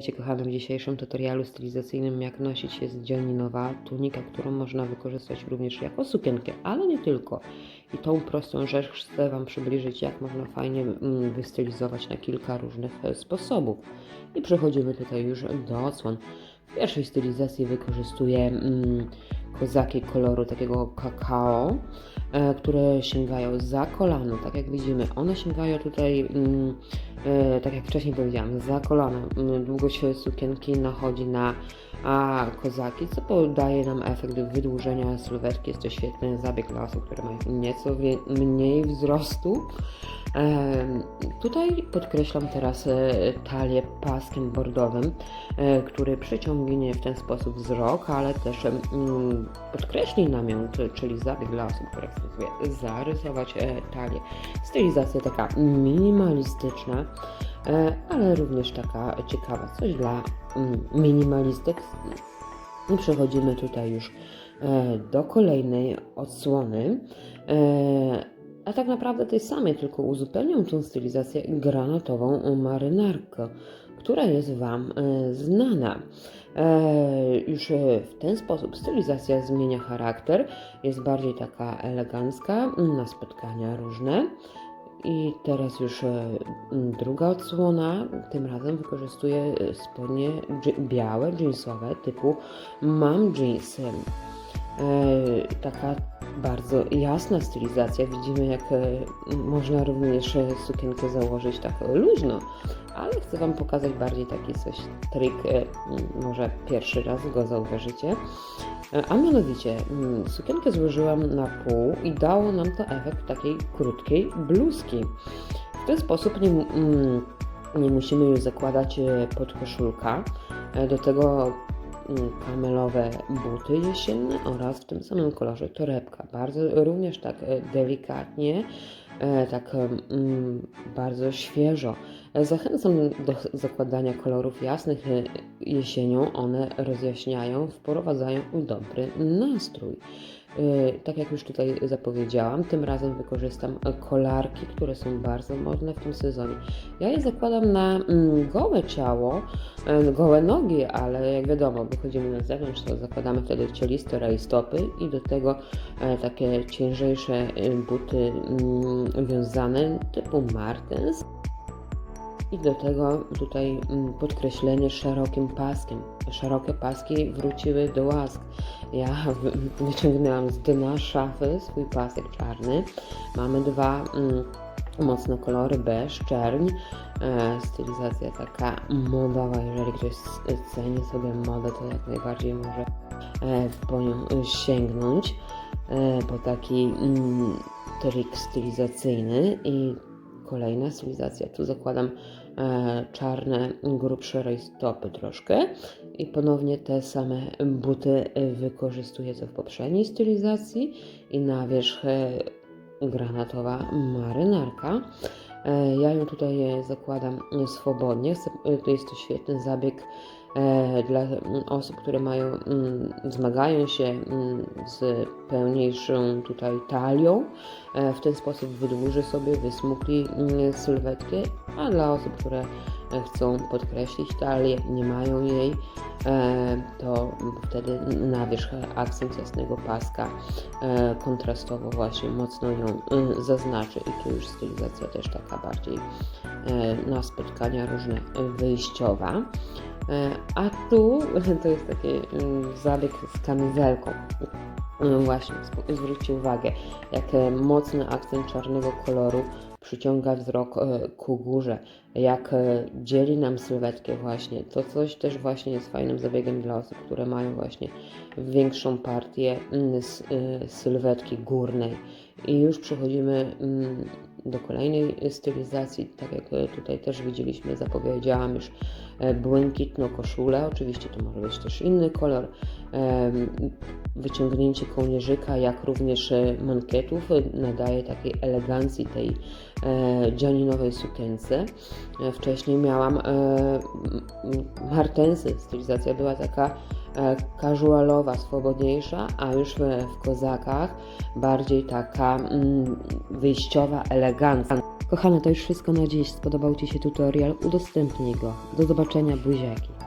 Witajcie kochane w dzisiejszym tutorialu stylizacyjnym jak nosić jest dzianinowa tunika, którą można wykorzystać również jako sukienkę, ale nie tylko. I tą prostą rzecz chcę Wam przybliżyć, jak można fajnie mm, wystylizować na kilka różnych e, sposobów. I przechodzimy tutaj już do odsłon. W pierwszej stylizacji wykorzystuję mm, kozaki koloru takiego kakao, które sięgają za kolano. Tak jak widzimy, one sięgają tutaj, mm, e, tak jak wcześniej powiedziałam, za kolano. Mm, Długość sukienki nachodzi na a kozaki, co podaje nam efekt wydłużenia sylwetki. Jest to świetny zabieg dla osób, które mają nieco mniej wzrostu. Em, Tutaj podkreślam teraz e, talię paskiem bordowym, e, który przyciągnie w ten sposób wzrok, ale też mm, podkreśli namiot, czyli zabieg dla osób, które sobie zarysować e, talię. Stylizacja taka minimalistyczna, e, ale również taka ciekawa, coś dla mm, minimalistek. I przechodzimy tutaj już e, do kolejnej odsłony. A tak naprawdę tej samej, tylko uzupełnią tą stylizację granatową marynarką, która jest Wam e, znana. E, już e, w ten sposób stylizacja zmienia charakter, jest bardziej taka elegancka na spotkania różne. I teraz już e, m, druga odsłona, tym razem wykorzystuję spodnie białe, jeansowe typu mam jeans. Taka bardzo jasna stylizacja. Widzimy, jak e, można również e, sukienkę założyć tak luźno, ale chcę Wam pokazać bardziej taki coś trik, e, może pierwszy raz go zauważycie. A mianowicie mm, sukienkę złożyłam na pół i dało nam to efekt takiej krótkiej bluzki. W ten sposób nie, nie musimy już zakładać podkoszulka. Do tego kamelowe buty jesienne oraz w tym samym kolorze torebka. Bardzo również tak e, delikatnie, e, tak mm, bardzo świeżo. E, Zachęcam do zakładania kolorów jasnych jesienią. One rozjaśniają, wprowadzają dobry nastrój. E, Tak jak już tutaj zapowiedziałam, tym razem wykorzystam kolarki, które są bardzo modne w tym sezonie. Ja je zakładam na mm, gołe ciało, gołe nogi, ale jak wiadomo, wychodzimy na zewnątrz, to zakładamy wtedy cieliste rajstopy i do tego e, takie ciężejsze e, buty mm, wiązane typu Martens. I do tego tutaj mm, podkreślenie szerokim paskiem. Szerokie paski wróciły do łask. Ja wy- wyciągnęłam z dna szafy swój pasek czarny. Mamy dwa mm, mocne kolory, beż, czerń. E, stylizacja taka modowa. Jeżeli ktoś ceni sobie modę, to jak najbardziej może e, po nią sięgnąć. E, po taki mm, trik stylizacyjny i kolejna stylizacja. Tu zakładam czarne, grubsze rajstopy troszkę i ponownie te same buty e, wykorzystuję co w poprzedniej stylizacji i na wierzch e, granatowa marynarka. E, Ja ją tutaj e, zakładam e, swobodnie. Jest to świetny zabieg dla mm, osób, które mają, mm, zmagają się mm, z pełniejszą tutaj talią. W ten sposób wydłuży sobie, wysmukli sylwetkę, a dla osób, które chcą podkreślić talię, nie mają jej, e, to wtedy na wierzch akcent jasnego paska e, kontrastowo właśnie mocno ją e, zaznaczy i tu już stylizacja też taka bardziej na spotkania różne wyjściowa. A tu to jest taki mm, zabieg z kamizelką. Mm, Właśnie, zwróćcie uwagę, jak mocny akcent czarnego koloru przyciąga wzrok e, ku górze, jak e, dzieli nam sylwetkę właśnie. To coś też właśnie jest fajnym zabiegiem dla osób, które mają właśnie większą partię mm, e, sylwetki górnej. I już przechodzimy mm, do kolejnej stylizacji, tak jak e, tutaj też widzieliśmy, zapowiedziałam już e, błękitną koszulę, oczywiście to może być też inny kolor, wyciągnięcie kołnierzyka, jak również e, mankietów nadaje takiej elegancji tej dzianinowej sukience. Wcześniej miałam martensy, stylizacja była taka casualowa, swobodniejsza, a już w, w kozakach bardziej taka mm, wyjściowa, elegancka. Kochane, to już wszystko na dziś. Spodobał Ci się tutorial? Udostępnij go. Do zobaczenia, buziaki.